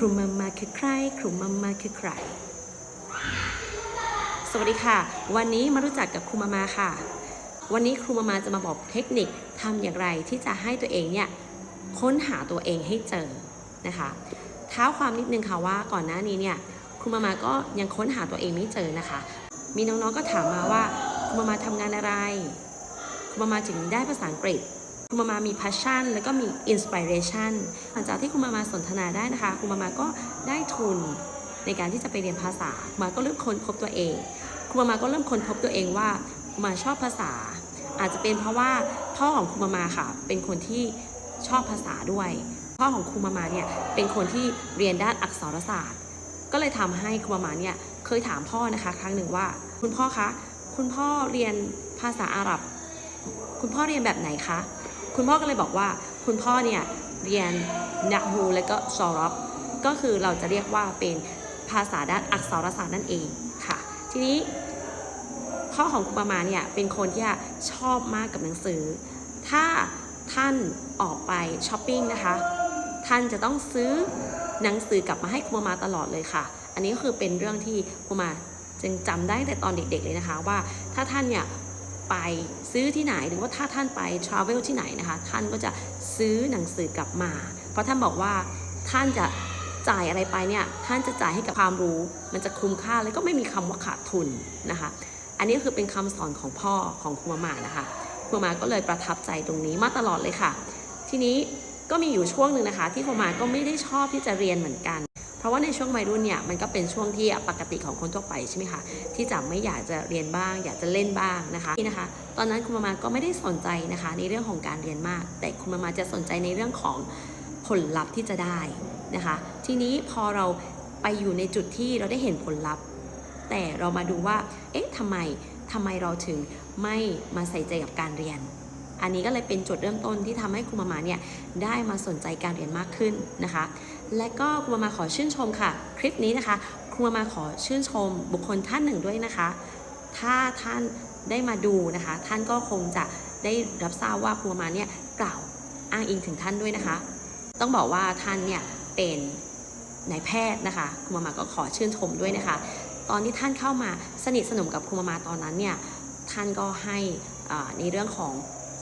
ครูมามาคือใคร ครูมามาคือใคร สวัสดีค่ะ วันนี้มารู้จักกับครูมามาค่ะ วันนี้ครูมามาจะมาบอกเทคนิคทำอย่างไรที่จะให้ตัวเองเนี่ยค้นหาตัวเองให้เจอนะคะเท้าความนิดนึงค่ะว่าก่อนหน้านี้เนี่ยครูมามาก็ยังค้นหาตัวเองไม่เจอนะคะ มีน้องๆก็ถามมาว่าครูมามาทำงานอะไรครูมามาถึงได้ภาษาอังกฤษ ครูมามามี passion แล้วก็มี inspiration หลังจากที่ครูมามาสนทนาได้นะคะครูมามาก็ได้ทุนในการที่จะไปเรียนภาษา มาก็เริ่มค้นพบตัวเองครูมามาก็เริ่มค้นพบตัวเองว่าครูมาชอบภาษา อาจจะเป็นเพราะว่าพ่อของครูมามาค่ะ เป็นคนที่ชอบภาษาด้วย พ่อของครูมามาเนี่ยเป็นคนที่เรียนด้านอักษรศาสตร์ ก็เลยทำให้ครูมามาเนี่ยเคยถามพ่อนะคะ ครั้งหนึ่งว่า คุณพ่อคะ คุณพ่อเรียนภาษาอาหรับ คุณพ่อเรียนแบบไหนคะ คุณพ่อก็เลยบอกว่า คุณพ่อเนี่ยเรียนนะฮูและก็ซอรับก็คือเราจะเรียกว่าเป็นภาษาด้านอักษรศาสตร์นั่นเองค่ะ ทีนี้พ่อของคุณประมาเนี่ยเป็นคนที่ชอบมากกับหนังสือ ถ้าท่านออกไปช้อปปิ้งนะคะ ท่านจะต้องซื้อหนังสือกลับมาให้คุณมาตลอดเลยค่ะ อันนี้ก็คือเป็นเรื่องที่คุณมาจึงจำได้แต่ตอนเด็กๆเลยนะคะว่า ถ้าท่านเนี่ย ไปซื้อที่ไหนหรือว่าถ้าท่านไปทราเวลที่ไหนนะคะท่านก็จะซื้อหนังสือกลับมา เพราะท่านบอกว่าท่านจะจ่ายอะไรไปเนี่ยท่านจะจ่ายให้กับความรู้ มันจะคุ้มค่าแล้วก็ไม่มีคำว่าขาดทุนนะคะ อันนี้คือเป็นคำสอนของพ่อของครูมาม่านะคะครูมาก็เลยประทับใจตรงนี้มาตลอดเลยค่ะ ทีนี้ก็มีอยู่ช่วงหนึ่งนะคะ ที่ครูมาก็ไม่ได้ชอบที่จะเรียนเหมือนกัน ราะว่าในช่วงวัยรุ่นเนี่ยมันก็เป็นช่วงที่ปกติของคนทั่วไปใช่ไหมคะที่จะไม่อยากจะเรียนบ้าง อยากจะเล่นบ้างนะคะนี่นะคะ ตอนนั้นคุณมามาก็ไม่ได้สนใจนะคะ ในเรื่องของการเรียนมาก แต่คุณมามาจะสนใจในเรื่องของผลลัพธ์ที่จะได้นะคะ ทีนี้พอเราไปอยู่ในจุดที่เราได้เห็นผลลัพธ์ แต่เรามาดูว่า เอ๊ะทำไมทำไมเราถึงไม่มาใส่ใจกับการเรียน อันนี้ก็เลยเป็นจุดเริ่มต้นที่ทำให้ครูมามาเนี่ยได้มาสนใจการเรียนมากขึ้นนะคะ และก็ครูมามาขอชื่นชมค่ะ คลิปนี้นะคะครูมามาขอชื่นชม บุคคลท่านหนึ่งด้วยนะคะ ถ้าท่านได้มาดูนะคะ ท่านก็คงจะได้รับทราบว่าครูมามาเนี่ยกล่าวอ้างอิงถึงท่านด้วยนะคะ ต้องบอกว่าท่านเนี่ยเป็นนายแพทย์นะคะครูมามาก็ขอชื่นชมด้วยนะคะ ตอนที่ท่านเข้ามาสนิทสนมกับครูมามาตอนนั้นเนี่ยท่านก็ให้ในเรื่องของ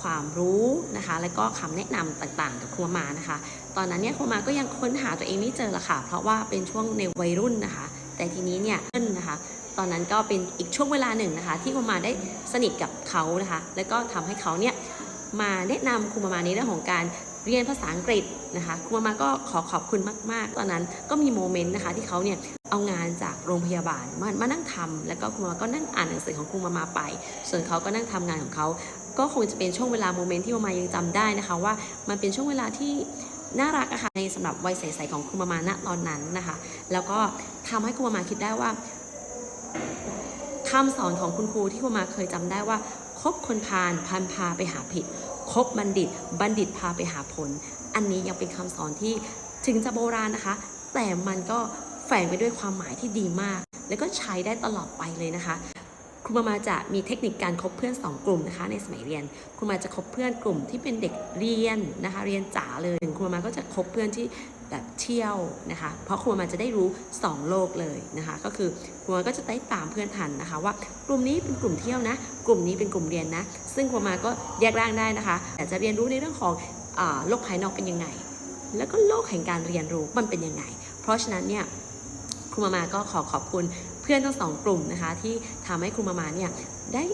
ความรู้นะคะ และก็คำแนะนำต่างๆ กับครูมามานะคะ ตอนนั้นเนี่ยครูมาก็ยังค้นหาตัวเองไม่เจอละค่ะ เพราะว่าเป็นช่วงในวัยรุ่นนะคะ แต่ทีนี้เนี่ยเพื่นนะคะตอนนั้นก็เป็นอีกช่วงเวลาหนึ่งนะคะ ที่ครูมาได้สนิทกับเขานะคะ แล้วก็ทำให้เขาเนี่ยมาแนะนำครูมามาในเรื่องของการเรียนภาษาอังกฤษนะคะครูมามาก็ขอขอบคุณมากๆ ตอนนั้นก็มีโมเมนต์นะคะที่เขาเนี่ยเอางานจากโรงพยาบาลมามานั่งทำแล้วก็ครูมาก็นั่งอ่านหนังสือของครูมามาไป ส่วนเขาก็นั่งทำงานของเขา ก็คงจะเป็นช่วงเวลาโมเมนต์ที่มามายังจำได้นะคะว่ามันเป็นช่วงเวลาที่น่ารักอะค่ะในสำหรับวัยใสๆของครูมามาณตอนนั้นนะคะ แล้วก็ทำให้ครูมามาคิดได้ว่าคำสอนของคุณครูที่ครูมาเคยจำได้ว่าคบคนพาลพันพาไปหาผิดคบบัณฑิต บัณฑิตพาไปหาผล อันนี้ยังเป็นคำสอนที่ถึงจะโบราณนะคะ แต่มันก็แฝงไปด้วยความหมายที่ดีมาก แล้วก็ใช้ได้ตลอดไปเลยนะคะ ครูมามาจะมีเทคนิคการคบเพื่อน 2 กลุ่มนะคะ ในสมัยเรียนครูมาจะคบเพื่อนกลุ่มที่เป็นเด็กเรียนนะคะ เรียนจ๋าเลยครูมาก็จะคบเพื่อนที่แบบเที่ยวนะคะ เพราะครูมาจะได้รู้ 2 โลกเลยนะคะ ก็คือครูมาก็จะได้ตามเพื่อนทันนะคะ ว่ากลุ่มนี้เป็นกลุ่มเที่ยวนะ กลุ่มนี้เป็นกลุ่มเรียนนะ ซึ่งครูมาก็แยกร่างได้นะคะแต่จะเรียนรู้ในเรื่องของอโลกภายนอกเป็นยังไง แล้วก็โลกแห่งการเรียนรู้มันเป็นยังไง เพราะฉะนั้นเนี่ยครูมามาก็ขอขอบคุณ เพื่อนทั้งสองกลุ่มนะคะที่ทำให้ครูมามาเนี่ยได้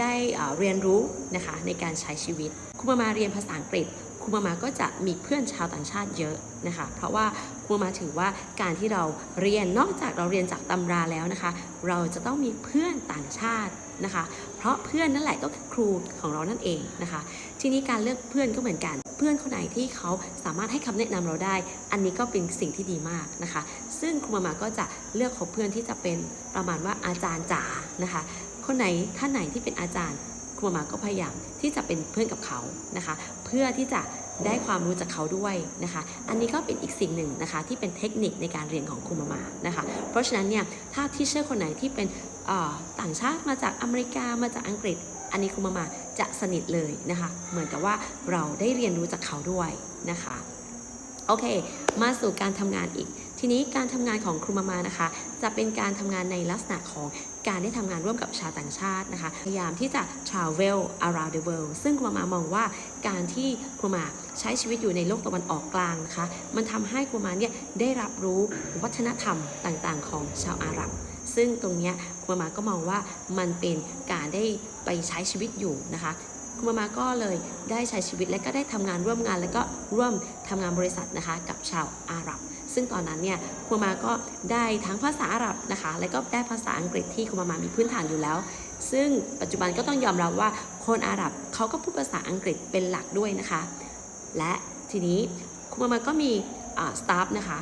ได้เรียนรู้นะคะในการใช้ชีวิตครูมามาเรียนภาษาอังกฤษครูมามาก็จะมีเพื่อนชาวต่างชาติเยอะนะคะ เพราะว่าครูมามาถือว่าการที่เราเรียนนอกจากเราเรียนจากตำราแล้วนะคะ เราจะต้องมีเพื่อนต่างชาตินะคะ เพราะเพื่อนนั่นแหละก็คือครูของเรานั่นเองนะคะ ทีนี้การเลือกเพื่อนก็เหมือนกัน เพื่อนคนไหนที่เขาสามารถให้คำแนะนำเราได้ อันนี้ก็เป็นสิ่งที่ดีมากนะคะ ซึ่งครูมามาก็จะเลือกคบเพื่อนที่จะเป็นประมาณว่าอาจารย์จ๋านะคะ คนไหนท่านไหนที่เป็นอาจารย์ครูมามาก็พยายามที่จะเป็นเพื่อนกับเขานะคะ เพื่อที่จะได้ความรู้จากเขาด้วยนะคะ อันนี้ก็เป็นอีกสิ่งหนึ่งนะคะที่เป็นเทคนิคในการเรียนของครูมามานะคะ เพราะฉะนั้นเนี่ยถ้าที่เชื่อคนไหนที่เป็นต่างชาติมาจากอเมริกามาจากอังกฤษ อันนี้ครูมามา จะสนิทเลยนะคะ เหมือนกับว่าเราได้เรียนรู้จากเขาด้วยนะคะโอเค มาสู่การทำงานอีก ทีนี้การทำงานของครูมามานะคะ จะเป็นการทำงานในลักษณะของการได้ทำงานร่วมกับชาวต่างชาตินะคะ พยายามที่จะ travel around the world ซึ่งครูมามามองว่าการที่ครูมาใช้ชีวิตอยู่ในโลกตะวันออกกลางนะคะ มันทำให้ครูมาเนี่ยได้รับรู้วัฒนธรรมต่างๆ ของชาวอาหรับ ซึ่งตรงนี้ครูมามาก็มองว่ามันเป็นการได้ไปใช้ชีวิตอยู่นะคะครูมามาก็เลยได้ใช้ชีวิตและก็ได้ทำงานร่วมงาน แล้วก็ร่วมทำงานบริษัทนะคะกับชาวอาหรับ ซึ่งตอนนั้นเนี่ยครูมาก็ได้ทั้งภาษาอาหรับนะคะ และก็ได้ภาษาอังกฤษที่ครูมามามีพื้นฐานอยู่แล้ว ซึ่งปัจจุบันก็ต้องยอมรับว่าคนอาหรับเขาก็พูดภาษาอังกฤษเป็นหลักด้วยนะคะ และทีนี้ครูมามาก็มีสตาฟนะคะ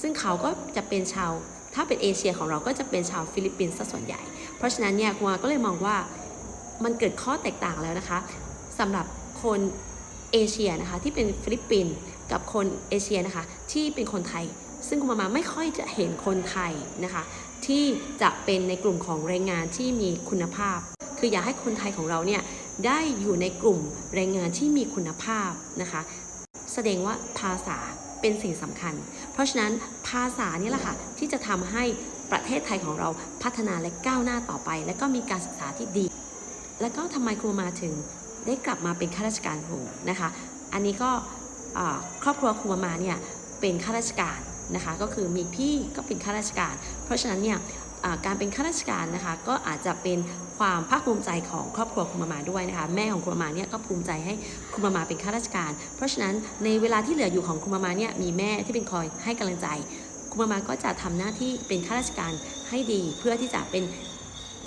ซึ่งเขาก็จะเป็นชาว ถ้าเป็นเอเชียของเราก็จะเป็นชาวฟิลิปปินส์ซะส่วนใหญ่ เพราะฉะนั้นเนี่ยครูมาก็เลยมองว่ามันเกิดข้อแตกต่างแล้วนะคะสำหรับคนเอเชียนะคะที่เป็นฟิลิปปินส์กับคนเอเชียนะคะที่เป็นคนไทย ซึ่งครูมามาไม่ค่อยจะเห็นคนไทยนะคะที่จะเป็นในกลุ่มของแรงงานที่มีคุณภาพ คืออยากให้คนไทยของเราเนี่ยได้อยู่ในกลุ่มแรงงานที่มีคุณภาพนะคะ แสดงว่าภาษาเป็นสิ่งสำคัญ เพราะฉะนั้นภาษานี่แหละค่ะที่จะทำให้ประเทศไทยของเราพัฒนาและก้าวหน้าต่อไป และก็มีการศึกษาที่ดี แล้วก็ทำไมครูมาถึงได้กลับมาเป็นข้าราชการครูนะคะ อันนี้ก็ครอบครัวครูมาเนี่ยเป็นข้าราชการนะคะก็คือมีพี่ก็เป็นข้าราชการ เพราะฉะนั้นเนี่ย การเป็นข้าราชการนะคะ ก็อาจจะเป็นความภาคภูมิใจของครอบครัวครูมามาด้วยนะคะ แม่ของครูมามาเนี่ยก็ภูมิใจให้ครูมามาเป็นข้าราชการ เพราะฉะนั้นในเวลาที่เหลืออยู่ของครูมามาเนี่ยมีแม่ที่เป็นคอยให้กำลังใจครูมามาก็จะทำหน้าที่เป็นข้าราชการให้ดี เพื่อที่จะเป็น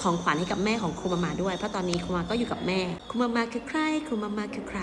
ของขวัญให้กับแม่ของครูมามาด้วย เพราะตอนนี้ครูมาก็อยู่กับแม่ครูมามาคือใครครูมามาคือใคร